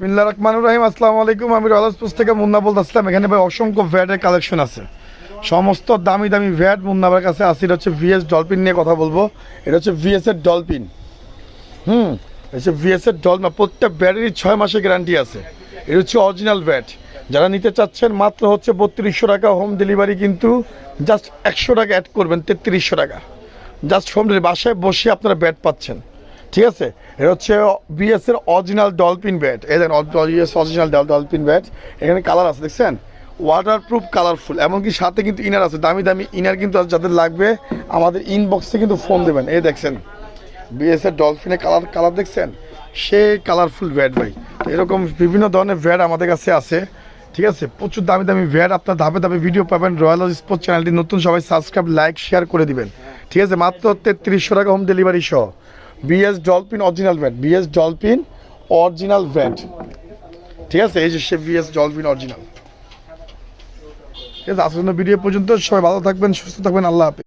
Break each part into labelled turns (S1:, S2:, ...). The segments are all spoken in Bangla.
S1: বিসমিল্লা রহমানুর রহিম, আসসালামু আলাইকুম। আমি রয়্যালসপুর থেকে মুন্না বলতেছিলাম এখানে ভাই অসংখ্য ভ্যাটের কালেকশন আছে। সমস্ত দামি দামি ভ্যাট মুন্নাবার কাছে আছে। এটা হচ্ছে ভিএস ডলফিন নিয়ে কথা বলব। এটা হচ্ছে ভিএস এর ডলফিন হুম হচ্ছে ভিএস এর ডলফিন প্রত্যেক ব্যাটারির ছয় মাসের গ্যারান্টি আছে। এটা হচ্ছে অরিজিনাল ভ্যাট। যারা নিতে চাচ্ছেন, মাত্র হচ্ছে বত্রিশশো টাকা হোম ডেলিভারি কিন্তু জাস্ট একশো টাকা অ্যাড করবেন, তেত্রিশশো টাকা। জাস্ট হোম ডেলিভারি বাসায় বসে আপনারা ব্যাট পাচ্ছেন। ঠিক আছে? এটা হচ্ছে বিএস এর অরিজিনাল ডলফিন ব্যাট এই দেখেন বিএস অরিজিনাল ডলফিন ব্যাট এখানে কালার আছে, দেখছেন? ওয়াটারপ্রুফ কালারফুল এমনকি সাথে কিন্তু ইনার আছে, দামি দামি ইনার কিন্তু যাদের লাগবে, আমাদের ইনবক্সে কিন্তু ফোন দেবেন। এই দেখছেন বিএস এর ডলফিনের কালার কালার দেখছেন? সে কালারফুল ব্যাট ভাই। এরকম বিভিন্ন ধরনের ব্যাট আমাদের কাছে আছে। ঠিক আছে? প্রচুর দামি দামি ভ্যাট আপনার ধাপে ধাপে ভিডিও পাবেন। রয়্যাল স্পোর্টস চ্যানেলটি নতুন, সবাই সাবস্ক্রাইব লাইক শেয়ার করে দিবেন। ঠিক আছে? মাত্র তেত্রিশশো টাকা হোম ডেলিভারি সহ। BS Dolphin original bat BS Dolphin original bat ঠিক আছে, এই যে সে বিএস ডলফিন অরিজিনাল ঠিক আছে জন্য ভিডিও পর্যন্ত সবাই ভালো থাকবেন, সুস্থ থাকবেন, আল্লাহ হাফিজ।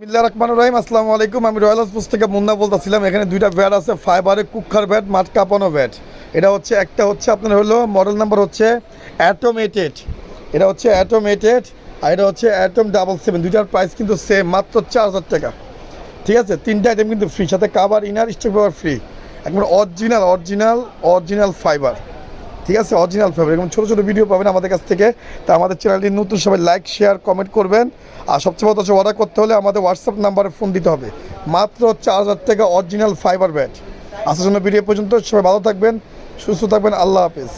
S1: বিল্লা রহমানুর রহিম, আসসালামু আলাইকুম। আমি রয়্যাল হাউস থেকে মুন্না বলতেছিলাম, এখানে দুইটা ব্যাট আছে ফাইবারে কুক্ষার ব্যাট মাঠ কাঁপানো ব্যাট এটা হচ্ছে, একটা হচ্ছে আপনার হলো মডেল নাম্বার হচ্ছে অ্যাটোমেটেড এটা হচ্ছে অ্যাটোমেটেড আর এটা হচ্ছে অ্যাটম ডাবল সেভেন দুইটার প্রাইস কিন্তু সেম মাত্র চার হাজার টাকা। ঠিক আছে? তিনটা আইটেম কিন্তু ফ্রি সাথে কাভার ইনার স্টক ফ্রি একবার অরিজিনাল অরিজিনাল অরিজিনাল ফাইবার ঠিক আছে অরিজিনাল ফেব্রিক এবং ছোটো ছোটো ভিডিও পাবেন আমাদের কাছ থেকে। তা আমাদের চ্যানেলটি নতুন, সবাই লাইক শেয়ার কমেন্ট করবেন। আর সবচেয়ে বড় হচ্ছে অর্ডার করতে হলে আমাদের হোয়াটসঅ্যাপ নাম্বারে ফোন দিতে হবে। মাত্র চার হাজার টাকা অরিজিনাল ফাইবার ব্যাট আসার জন্য ভিডিও পর্যন্ত। সবাই ভালো থাকবেন, সুস্থ থাকবেন। আল্লাহ হাফেজ।